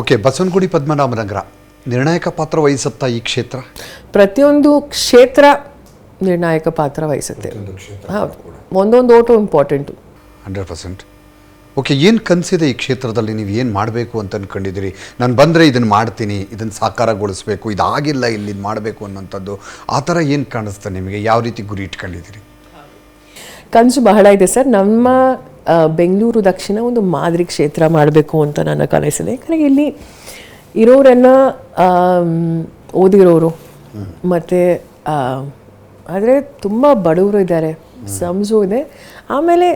Okay Basavanagudi Padmanabhanagar. ನಿರ್ಣಾಯಕ ಪಾತ್ರ ವಹಿಸುತ್ತಾ ಈ ಕ್ಷೇತ್ರ? ಪ್ರತಿಯೊಂದು ಕ್ಷೇತ್ರ ನಿರ್ಣಾಯಕ ಪಾತ್ರ ವಹಿಸುತ್ತೆ. ಹೌದು. ಒಂದೊಂದು vote important hundred percent. Okay ಏನು ಕನಸಿದೆ ಈ ಕ್ಷೇತ್ರದಲ್ಲಿ? ನೀವು ಏನು ಮಾಡಬೇಕು ಅಂತ ಅಂದ್ಕೊಂಡಿದ್ದೀರಿ ನಾನು ಬಂದರೆ ಇದನ್ನು ಮಾಡ್ತೀನಿ ಇದನ್ನು ಸಾಕಾರಗೊಳಿಸ್ಬೇಕು ಇದಾಗಿಲ್ಲ ಇಲ್ಲಿ ಮಾಡಬೇಕು ಅನ್ನೋಂಥದ್ದು ಆ ಥರ ಏನು ಕಾಣಿಸ್ತಾ ನಿಮಗೆ? ಯಾವ ರೀತಿ ಗುರಿ ಇಟ್ಕೊಂಡಿದ್ದೀರಿ? ಕನಸು ಬಹಳ ಇದೆ ಸರ್. ನಮ್ಮ ಬೆಂಗಳೂರು ದಕ್ಷಿಣ ಒಂದು ಮಾದರಿ ಕ್ಷೇತ್ರ ಮಾಡಬೇಕು ಅಂತ ನನ್ನ ಕನಸಿದೆ. ಯಾಕಂದರೆ ಇಲ್ಲಿ ಇರೋರೆಲ್ಲ ಓದಿರೋರು, ಮತ್ತು ಆದರೆ ತುಂಬ ಬಡವರು ಇದ್ದಾರೆ, ಸಂಸು ಇದೆ. ಆಮೇಲೆ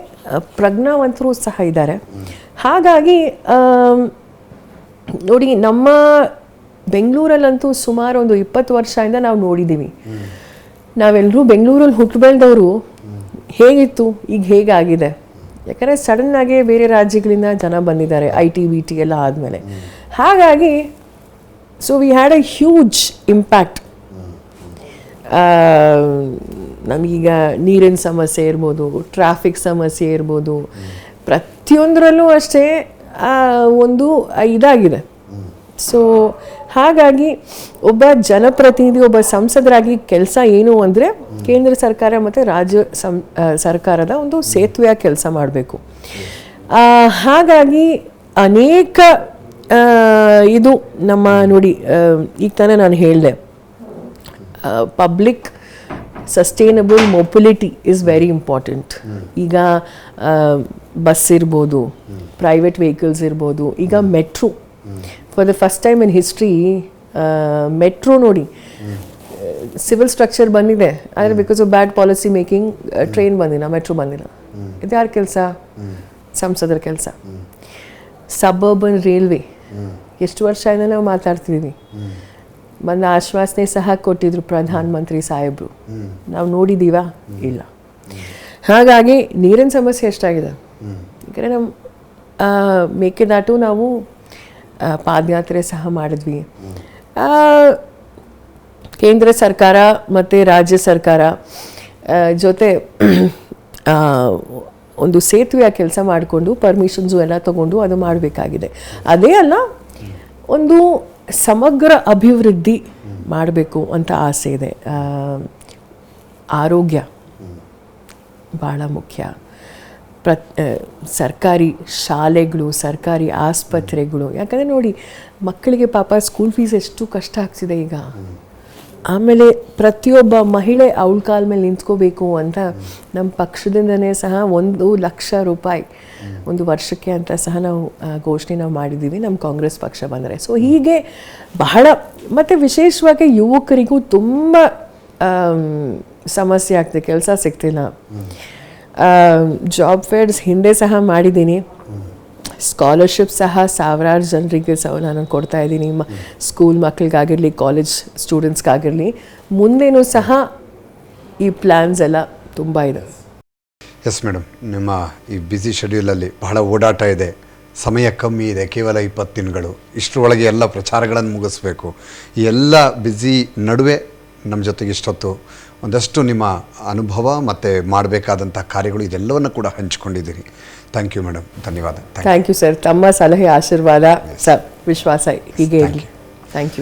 ಪ್ರಜ್ಞಾವಂತರು ಸಹ ಇದ್ದಾರೆ. ಹಾಗಾಗಿ ನೋಡಿ, ನಮ್ಮ ಬೆಂಗಳೂರಲ್ಲಂತೂ ಸುಮಾರು ಒಂದು ಇಪ್ಪತ್ತು ವರ್ಷದಿಂದ ನಾವು ನೋಡಿದ್ದೀವಿ. ನಾವೆಲ್ಲರೂ ಬೆಂಗಳೂರಲ್ಲಿ ಹುಟ್ಟು ಬೆಳೆದವರು ಹೇಗಿತ್ತು, ಈಗ ಹೇಗಾಗಿದೆ? ಯಾಕಂದರೆ ಸಡನ್ನಾಗಿ ಬೇರೆ ರಾಜ್ಯಗಳಿಂದ ಜನ ಬಂದಿದ್ದಾರೆ ಐ ಟಿ ಬಿ ಟಿ ಎಲ್ಲ ಆದಮೇಲೆ. ಹಾಗಾಗಿ so we had a huge impact ನಮಗೀಗ ನೀರಿನ ಸಮಸ್ಯೆ ಇರ್ಬೋದು ಟ್ರಾಫಿಕ್ ಸಮಸ್ಯೆ ಇರ್ಬೋದು, ಪ್ರತಿಯೊಂದರಲ್ಲೂ ಅಷ್ಟೇ ಒಂದು ಇದಾಗಿದೆ. ಸೊ ಹಾಗಾಗಿ ಒಬ್ಬ ಜನಪ್ರತಿನಿಧಿ, ಒಬ್ಬ ಸಂಸದರಾಗಿ ಕೆಲಸ ಏನು ಅಂದರೆ ಕೇಂದ್ರ ಸರ್ಕಾರ ಮತ್ತು ರಾಜ್ಯ ಸರ್ಕಾರದ ಒಂದು ಸೇತುವೆಯ ಕೆಲಸ ಮಾಡಬೇಕು. ಹಾಗಾಗಿ ಅನೇಕ ಇದು ನಮ್ಮ ನೋಡಿ ಈಗ ತಾನೇ ನಾನು ಹೇಳಿದೆ. Public sustainable mobility is very important ಈಗ ಬಸ್ ಇರ್ಬೋದು ಪ್ರೈವೇಟ್ ವೆಹಿಕಲ್ಸ್ ಇರ್ಬೋದು, ಈಗ metro for the first time in history metro ನೋಡಿ ಸಿವಿಲ್ ಸ್ಟ್ರಕ್ಚರ್ ಬಂದಿದೆ. ಆದರೆ because of bad policy making train ಬಂದಿಲ್ಲ ಮೆಟ್ರೋ ಬಂದಿಲ್ಲ. ಇದು ಯಾರ ಕೆಲಸ? ಸಂಸದರ ಕೆಲಸ. ಸಬರ್ಬನ್ ರೈಲ್ವೆ ಎಷ್ಟು ವರ್ಷ ವರ್ಷದಿಂದ ನಾವು ಮಾತಾಡ್ತಿದ್ದೀವಿ ಬಂದ ಆಶ್ವಾಸನೆ ಸಹ ಕೊಟ್ಟಿದ್ರು ಪ್ರಧಾನ ಮಂತ್ರಿ ಸಾಹೇಬರು ನಾವು ನೋಡಿದ್ದೀವಾ ಇಲ್ಲ. ಹಾಗಾಗಿ ನೀರಿನ ಸಮಸ್ಯೆ ಎಷ್ಟಾಗಿದೆ? ಯಾಕಂದರೆ ನಮ್ಮ ಮೇಕೆದಾಟು ನಾವು ಪಾದಯಾತ್ರೆ ಸಹ ಮಾಡಿದ್ವಿ. ಕೇಂದ್ರ ಸರ್ಕಾರ ಮತ್ತು ರಾಜ್ಯ ಸರ್ಕಾರ ಜೊತೆ ಒಂದು ಸೇತುವೆಯ ಕೆಲಸ ಮಾಡಿಕೊಂಡು ಪರ್ಮಿಷನ್ಸು ಎಲ್ಲ ತಗೊಂಡು ಅದು ಮಾಡಬೇಕಾಗಿದೆ. ಅದೇ ಅಲ್ಲ ಒಂದು ಸಮಗ್ರ ಅಭಿವೃದ್ಧಿ ಮಾಡಬೇಕು ಅಂತ ಆಸೆ ಇದೆ. ಆರೋಗ್ಯ ಭಾಳ ಮುಖ್ಯ. ಪ್ರ ಸರ್ಕಾರಿ ಶಾಲೆಗಳು, ಸರ್ಕಾರಿ ಆಸ್ಪತ್ರೆಗಳು. ಯಾಕಂದರೆ ನೋಡಿ, ಮಕ್ಕಳಿಗೆ ಪಾಪ ಸ್ಕೂಲ್ ಫೀಸ್ ಎಷ್ಟು ಕಷ್ಟ ಆಗ್ತಿದೆ ಈಗ. ಆಮೇಲೆ ಪ್ರತಿಯೊಬ್ಬ ಮಹಿಳೆ ಅವಳ ಕಾಲ ಮೇಲೆ ನಿಂತ್ಕೋಬೇಕು ಅಂತ ನಮ್ಮ ಪಕ್ಷದಿಂದನೇ ಸಹ ಒಂದು ಲಕ್ಷ ರೂಪಾಯಿ ಒಂದು ವರ್ಷಕ್ಕೆ ಅಂತ ಸಹ ನಾವು ಘೋಷಣೆ ನಾವು ಮಾಡಿದ್ದೀವಿ. ನಮ್ಮ ಕಾಂಗ್ರೆಸ್ ಪಕ್ಷ ಬಂದರೆ. ಸೊ ಹೀಗೆ ಬಹಳ, ಮತ್ತು ವಿಶೇಷವಾಗಿ ಯುವಕರಿಗೂ ತುಂಬ ಸಮಸ್ಯೆ ಆಗ್ತದೆ. ಕೆಲಸ ಸಿಗ್ತಿಲ್ಲ. ಜಾಬ್ ಫೇರ್ಸ್ ಹಿಂದೆ ಸಹ ಮಾಡಿದ್ದೀನಿ. ಸ್ಕಾಲರ್ಶಿಪ್ ಸಹ ಸಾವಿರಾರು ಜನರಿಗೆ ಸಹ ನಾನು ಕೊಡ್ತಾ ಇದ್ದೀನಿ. ಮ ಸ್ಕೂಲ್ ಮಕ್ಕಳಿಗಾಗಿರಲಿ ಕಾಲೇಜ್ ಸ್ಟೂಡೆಂಟ್ಸ್ಗಾಗಿರಲಿ ಮುಂದೇನೂ ಸಹ ಈ ಪ್ಲ್ಯಾನ್ಸ್ ಎಲ್ಲ ತುಂಬ ಇದೆ. ಎಸ್ ಮೇಡಮ್ ನಿಮ್ಮ ಈ ಬ್ಯುಸಿ ಶೆಡ್ಯೂಲಲ್ಲಿ ಬಹಳ ಓಡಾಟ ಇದೆ. ಸಮಯ ಕಮ್ಮಿ ಇದೆ. ಕೇವಲ ಇಪ್ಪತ್ತು ದಿನಗಳು. ಇಷ್ಟರೊಳಗೆ ಎಲ್ಲ ಪ್ರಚಾರಗಳನ್ನು ಮುಗಿಸ್ಬೇಕು. ಎಲ್ಲ ಬ್ಯುಸಿ ನಡುವೆ ನಮ್ಮ ಜೊತೆಗೆ ಇಷ್ಟೊತ್ತು ಒಂದಷ್ಟು ನಿಮ್ಮ ಅನುಭವ ಮತ್ತು ಮಾಡಬೇಕಾದಂಥ ಕಾರ್ಯಗಳು ಇದೆಲ್ಲವನ್ನು ಕೂಡ ಹಂಚಿಕೊಂಡಿದ್ದೀರಿ. ಥ್ಯಾಂಕ್ ಯು ಮೇಡಮ್ ಧನ್ಯವಾದ. ಥ್ಯಾಂಕ್ ಯು ಸರ್ ತಮ್ಮ ಸಲಹೆ ಆಶೀರ್ವಾದ ಸರ್ ವಿಶ್ವಾಸ ಹೀಗೆ ಥ್ಯಾಂಕ್ ಯು